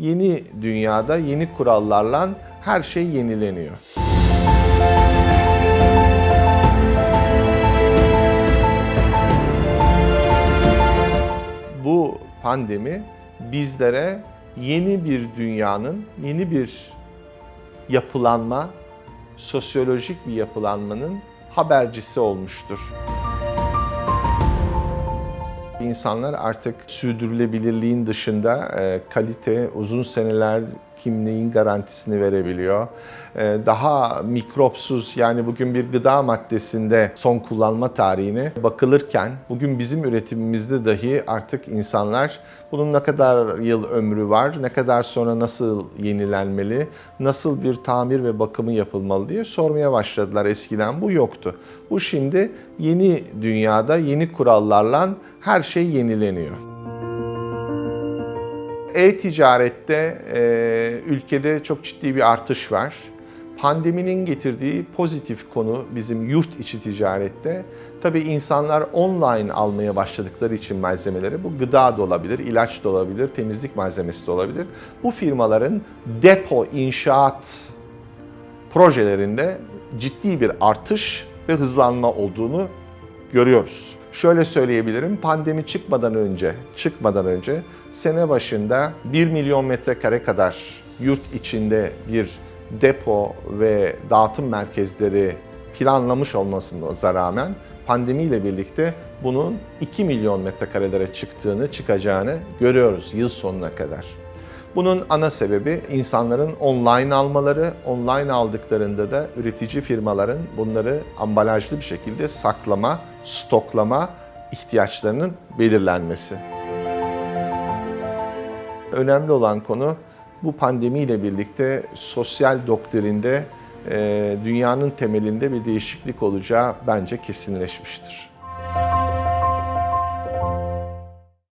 yeni dünyada yeni kurallarla her şey yenileniyor. Bu pandemi bizlere yeni bir dünyanın, yeni bir yapılanma, sosyolojik bir yapılanmanın habercisi olmuştur. İnsanlar artık sürdürülebilirliğin dışında e, kalite, uzun seneler kimliğin garantisini verebiliyor. E, daha mikropsuz yani bugün bir gıda maddesinde son kullanma tarihine bakılırken bugün bizim üretimimizde dahi artık insanlar bunun ne kadar yıl ömrü var, ne kadar sonra nasıl yenilenmeli, nasıl bir tamir ve bakımı yapılmalı diye sormaya başladılar. Eskiden bu yoktu. Bu şimdi yeni dünyada yeni kurallarla her şey yenileniyor. E-ticarette e, ülkede çok ciddi bir artış var. Pandeminin getirdiği pozitif konu bizim yurt içi ticarette. Tabii insanlar online almaya başladıkları için malzemeleri, bu gıda da olabilir, ilaç da olabilir, temizlik malzemesi de olabilir. Bu firmaların depo, inşaat projelerinde ciddi bir artış ve hızlanma olduğunu görüyoruz. Şöyle söyleyebilirim, pandemi çıkmadan önce, çıkmadan önce sene başında 1 milyon metrekare kadar yurt içinde bir depo ve dağıtım merkezleri planlamış olmasına rağmen pandemiyle birlikte bunun 2 milyon metrekarelere çıktığını, çıkacağını görüyoruz yıl sonuna kadar. Bunun ana sebebi insanların online almaları, online aldıklarında da üretici firmaların bunları ambalajlı bir şekilde saklama, stoklama ihtiyaçlarının belirlenmesi. Önemli olan konu bu pandemiyle birlikte sosyal doktrinde dünyanın temelinde bir değişiklik olacağı bence kesinleşmiştir.